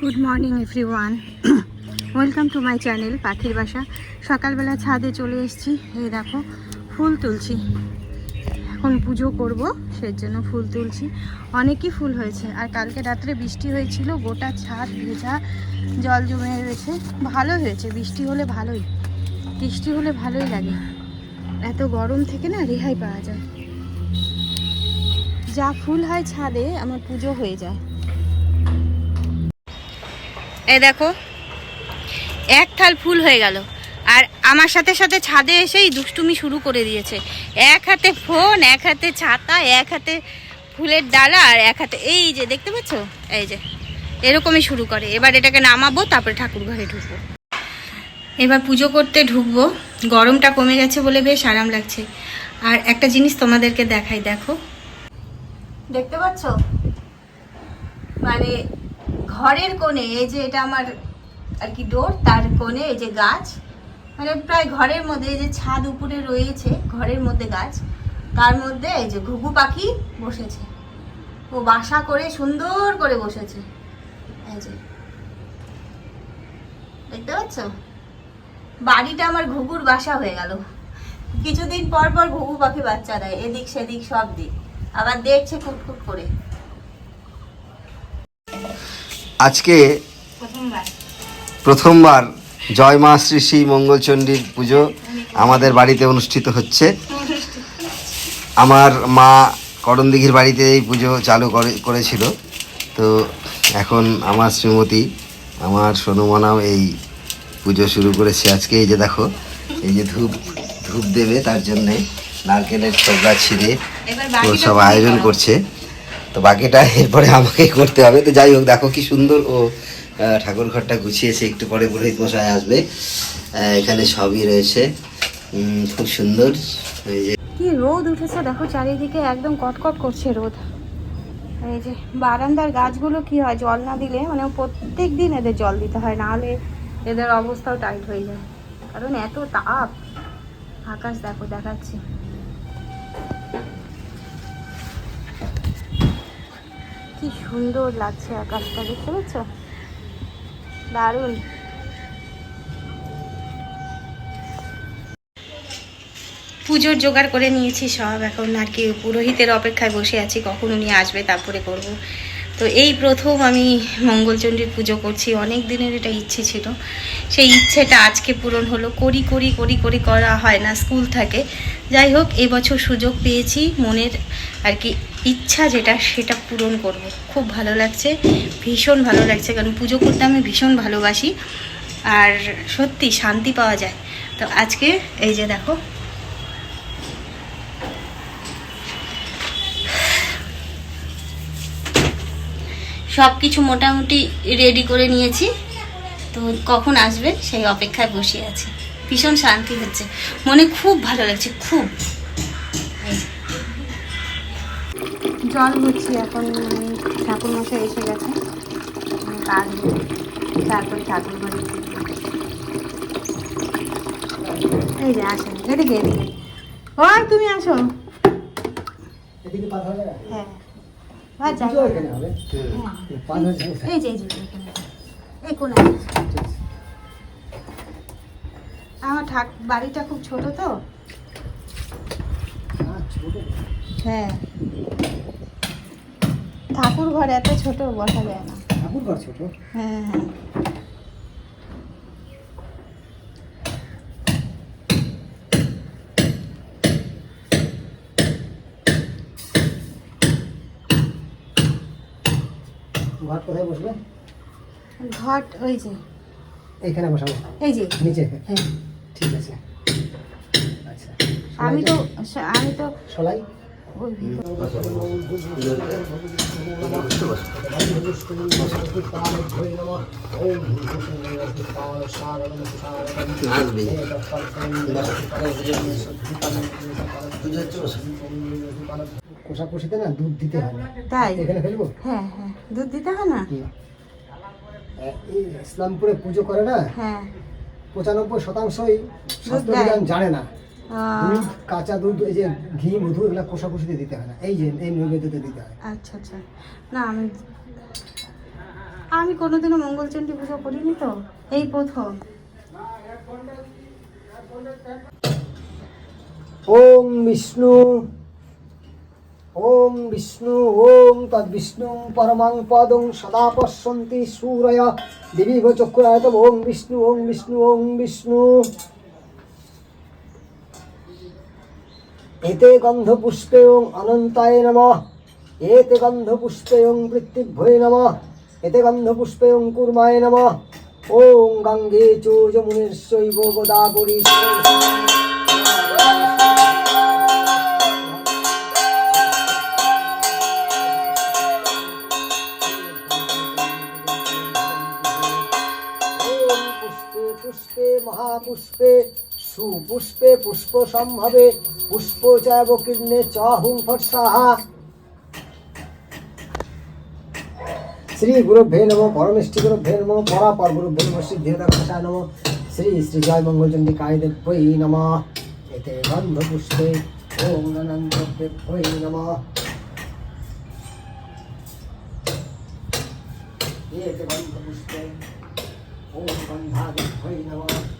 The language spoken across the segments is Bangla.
Good morning everyone welcome to my channel পাখির বাসা সকালবেলা ছাদে চলে এসেছি। এই দেখো, ফুল তুলছি। এখন পুজো করব, সেই জন্য ফুল তুলছি। অনেকই ফুল হয়েছে। আর কালকে রাত্রে বৃষ্টি হয়েছিল, গোটা ছাদ ভেজা, জল জমে রয়েছে। ভালো হয়েছে, বৃষ্টি হলে ভালোই। বৃষ্টি হলে ভালোই লাগে। এত গরম থেকে না রেহাই পাওয়া যায়। যা ফুল হয় ছাদে, আমার পুজো হয়ে যায়। দেখো, এক থাল ফুল হয়ে গেল। আর আমার সাথে সাথে ছাদে এসেই দুষ্টুমি শুরু করে দিয়েছে। এক হাতে ফোন, এক হাতে ছাতা, এক হাতে ফুলের ডালা, আর এক হাতে এই যে, দেখতে পাচ্ছ? এই যে, এরকমই শুরু করে। এবার এটাকে নামাবো, তারপরে ঠাকুর ঘরে ঢুকবো। এবার পুজো করতে ঢুকবো। গরমটা কমে গেছে বলে বেশ আরাম লাগছে। আর একটা জিনিস তোমাদেরকে দেখাই, দেখো। দেখতে পাচ্ছ? মানে ঘরের কোণে, এই যে এটা আমার আর কি ডোর তার কোণে এই যে গাছ মানে প্রায় ঘরের মধ্যে এই যে ছাদ উপরে রয়েছে, ঘরের মধ্যে গাছ, তার মধ্যে এই যে ঘুঘু পাখি বসেছে। ও বাসা করে সুন্দর করে বসেছে। এই যে। দেখতে পাচ্ছ? বাড়িটা আমার ঘুঘুর বাসা হয়ে গেল। কিছুদিন পর পর ঘুঘু পাখি বাচ্চা দেয়, এদিক সেদিক সব দিক। আবার দেখছে কুটকুট করে। আজকে প্রথমবার জয় মা শ্রী শ্রী মঙ্গলচণ্ডীর পুজো আমাদের বাড়িতে অনুষ্ঠিত হচ্ছে। আমার মা করণদিঘির বাড়িতে এই পুজো চালু করে করেছিল। তো এখন আমার শ্রীমতী আমার সোনমনাও এই পুজো শুরু করেছে আজকে। এই যে দেখো এই যে ধূপ ধূপ দেবে তার জন্যে নারকেলের ছোবড়া ছিঁড়ে সব আয়োজন করছে। তো বাকিটা এরপরে আমাকে করতে হবে। তো যাই হোক, দেখো কি সুন্দর ও ঠাকুর ঘরটা গুছিয়েছে, একটু পরে পুরোহিত মশাই আসবে। এখানে সবই রয়েছে। খুব সুন্দর। কি রোদ উঠেছে, দেখো চারিদিকে একদম কটকট করছে রোদ। এই যে বারান্দার গাছগুলো কি হয়, জল না দিলে মানে প্রত্যেক দিন এদের জল দিতে হয় নাহলে এদের অবস্থাও টাইট হয়ে যায়। কারণ এত তাপ। আকাশ দেখো দেখাচ্ছি। কি সুন্দর লাগছে আকাশটা, দেখতে পাচ্ছ দারুণ। পুজোর জোগাড় করে নিয়েছি সব, এখন আর কি পুরোহিতের অপেক্ষায় বসে আছি, কখন উনি আসবে তারপরে করব। তো এই প্রথম আমি মঙ্গলচণ্ডীর পুজো করছি, অনেক দিনের এটা ইচ্ছে ছিল। সেই ইচ্ছেটা আজকে পূরণ হলো, করি করি করি করি করা হয় না, স্কুল থাকে। যাই হোক, এবছর সুযোগ পেয়েছি, মনের আর কি ইচ্ছা যেটা, সেটা পূরণ করব। খুব ভালো লাগছে, ভীষণ ভালো লাগছে, কারণ পুজো করতে আমি ভীষণ ভালোবাসি। আর সত্যি শান্তি পাওয়া যায়। তো আজকে এই যে দেখো। সব কিছু মোটামুটি রেডি করে নিয়েছি। তো কখন আসবে, সেই অপেক্ষায় বসে আছি। ভীষণ শান্তি হচ্ছে। মনে খুব ভালো লাগছে, খুব। জল হচ্ছি এখন ঠাকুর মশাই এসে গেছে। কাঁদবে তারপরে ঠাকুর ঘরে এই যে আসেন এদিকে এদিকে। ওই তুমি আসো। হয়ে? হ্যাঁ। এই যে এই কোনায় আমার ঠাক বাড়িটা খুব ছোট তো। হ্যাঁ, হ্যাঁ। ঠাকুর ঘর এত ছোট বসা যায় না ঠাকুর ঘর ছোট। হ্যাঁ হ্যাঁ ঘর কোথায় বসবে? ঘট ওই যে এইখানে বসাবো। এই যে নিচে? হ্যাঁ ঠিক আছে। আচ্ছা। আমি তো আমি তো সলাই? কোষাকুষিতে না দুধ দিতে হয় তাই? এখানে ফেলব? হ্যাঁ হ্যাঁ। দুধ দিতে হয় না? ইসলামপুরে পুজো করে না? হ্যাঁ। পঁচানব্বই শতাংশই জানে না। কাঁচা দুধ এই যে ঘি মধু এগুলো কোষাকুষিতে দিতে হয় না। এই যে এই নৈবেদ্যতে দিতে হয়। আচ্ছা আচ্ছা। না আমি আমি কোনোদিনও মঙ্গলচণ্ডী পুজো করিনি তো এই প্রথম। ওম বিষ্ণু ওম বিষ্ণু ওম তদ্বিষ্ণু পরমাং পদং সদা পশ্যন্তি সূরয়। দিবিব চক্রায়ত ওম বিষ্ণু ওম বিষ্ণু ওম বিষ্ণু। এতে গন্ধপুষ্পে ওং অনন্তায় নমঃ। এতে গন্ধপুষ্পে ওং পৃথিভ্যে নমঃ। এতে গন্ধপুষ্পে ওং কুর্মায় নমঃ। ওং গঙ্গে চ যমুনেশ্বৈব গোদাবরী পুষ্পে পুষ্পে মহাপুষ্পে সুপুষ্পে পুষ্প সম্ভবে পুষ্প চায়ব কীর্ণে চ হুং ফট সাহা শ্রী গুরুভ্যে নম পরমেষ্ঠি গুরুভ্যে নম পরাপর গুরুভ্যে নম সিদ্ধিদায় নম শ্রী শ্রী জয় মঙ্গলচন্ডী কায়দেব্যই নম। এতে গন্ধ পুষ্পে ওম নন্দভ্যই নম। এতে গন্ধ পুষ্পে ওম গন্ধাদিভ্যৈ নমঃ।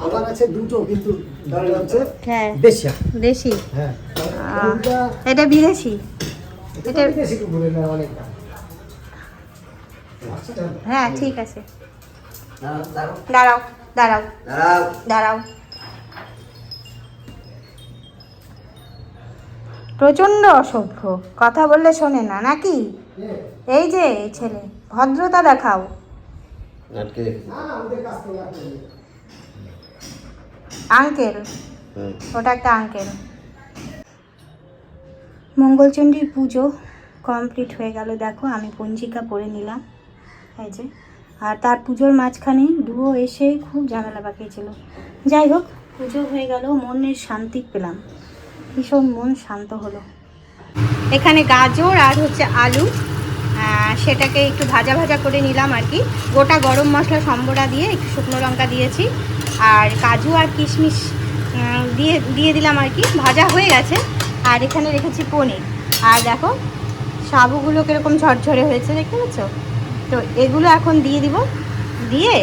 আমার আছে দুটো কিন্তু হ্যাঁ। দেশি? হ্যাঁ। এটা বিদেশি? এটা না আচ্ছা, হ্যাঁ ঠিক আছে। দাঁড়াও, দাঁড়াও, দাঁড়াও। দাঁড়াও। প্রচণ্ড অসভ্য। কথা বললে শোনে না নাকি? এই যে এই ছেলে ভদ্রতা দেখাও। আঙ্কেল ওটা একটা আঙ্কেল। মঙ্গলচণ্ডীর পুজো কমপ্লিট হয়ে গেল দেখো আমি পঞ্জিকা পড়ে নিলাম। এই যে আর তার পুজোর মাঝখানে ডুয়ো এসে খুব ঝামেলা পাকিয়েছিল। যাই হোক পুজো হয়ে গেল মনের শান্তি পেলাম। ভীষণ মন শান্ত হলো। এখানে গাজর আর হচ্ছে আলু সেটাকে একটু ভাজা ভাজা করে নিলাম আর কি। গোটা গরম মশলা সম্বরা দিয়ে একটু শুকনো লঙ্কা দিয়েছি। আর কাজু আর কিশমিশ দিয়ে দিয়ে দিলাম আর কি। ভাজা হয়ে গেছে। আর এখানে রেখেছি পনির। আর দেখো সাবুগুলো কীরকম ঝরঝরে হয়েছে, দেখতে পাচ্ছ? তো এগুলো এখন দিয়ে দিব। দিয়ে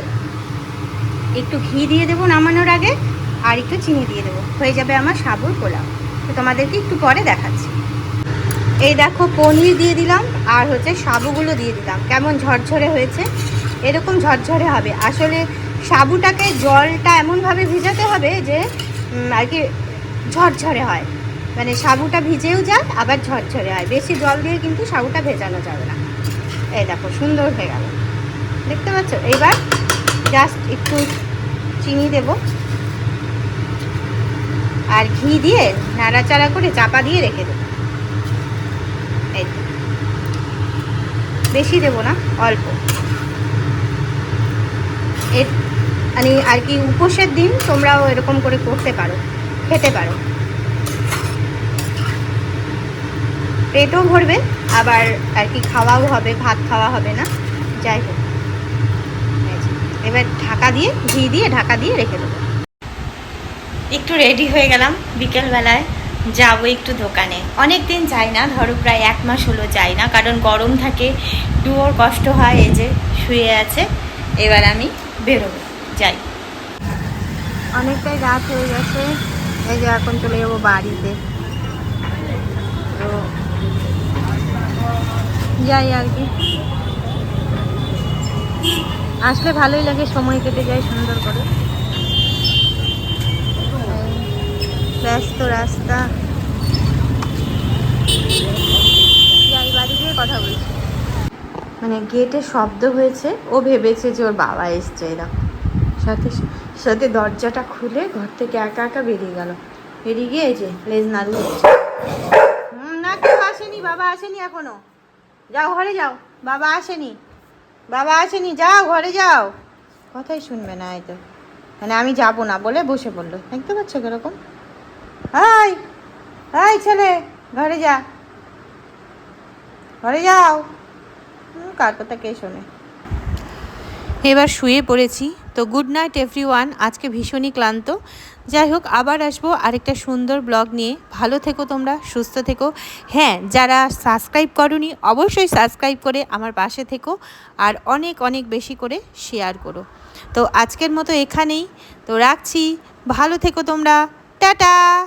একটু ঘি দিয়ে দেবো নামানোর আগে, আর একটু চিনি দিয়ে দেবো। হয়ে যাবে আমার সাবুর পোলাও। তো তোমাদেরকে একটু পরে দেখাচ্ছি। এই দেখো, পনির দিয়ে দিলাম আর হচ্ছে সাবুগুলো দিয়ে দিলাম। কেমন ঝরঝরে হয়েছে? এরকম ঝরঝরে হবে। আসলে সাবুটাকে জলটা এমনভাবে ভিজাতে হবে যে আর কি ঝরঝরে হয়। মানে সাবুটা ভিজেও যায়, আবার ঝরঝরে হয়। বেশি জল দিয়ে কিন্তু সাবুটা ভেজানো যাবে না। এই দেখো, সুন্দর হয়ে গেল। দেখতে পাচ্ছ? এইবার জাস্ট একটু চিনি দেব। আর ঘি দিয়ে নাড়াচাড়া করে চাপা দিয়ে রেখে দেবো। এই। বেশি দেবো না, অল্প। এর মানে আর কি উপোসের দিন তোমরাও এরকম করে করতে পারো, খেতে পারো। পেটও ভরবে, আবার আর কি খাওয়াও হবে, ভাত খাওয়া হবে না, যাই হোক। এবার ঢাকা দিয়ে, ঘি দিয়ে ঢাকা দিয়ে রেখে দেবো। একটু রেডি হয়ে গেলাম বিকেলবেলায়। যাব একটু দোকানে। অনেক দিন যাই না, ধরো প্রায় এক মাস হলো যাই না, কারণ গরম থাকে ডুয়োর কষ্ট হয়, এই যে শুয়ে আছে। এবার আমি বেরোবো, যাই। অনেকটাই রাত হয়ে গেছে, এই যে এখন চলে যাব বাড়িতে। তো যাই আর কি। আসলে ভালোই লাগে, সময় কেটে যায় সুন্দর করে। ব্যস্ত রাস্তা। যাই, বাড়ি গিয়ে কথা বলছি মানে গেটে শব্দ হয়েছে, ও ভেবেছে যে ওর বাবা এসছে এরকম সাথে সাথে দরজাটা খুলে ঘর থেকে একা একা বেরিয়ে গেল। বেরিয়ে গিয়ে যে লেজ নাড়ু না, কেউ আসেনি, বাবা আসেনি এখনও। যাও, ঘরে যাও। বাবা আসেনি। বাবা আসেনি, যাও, ঘরে যাও। কথাই শুনবে না এই তো। মানে আমি যাব না বলে বসে পড়ল। দেখতে পাচ্ছ কীরকম? হাই হাই ছেলে, ঘরে যা। ঘরে যাও। কার কথা কে শোনে? এবার শুয়ে পড়েছি। তো গুড নাইট এভরি ওয়ান আজকে ভীষণই ক্লান্ত। যাই হোক, আবার আসব আরেকটা সুন্দর ব্লগ নিয়ে। ভালো থেকো তোমরা, সুস্থ থেকো। হ্যাঁ যারা সাবস্ক্রাইব করনি, অবশ্যই সাবস্ক্রাইব করে আমার পাশে থেকো আর অনেক অনেক বেশি করে শেয়ার করো। তো আজকের মতো এখানেই। তো রাখছি। ভালো থেকো তোমরা। টাটা!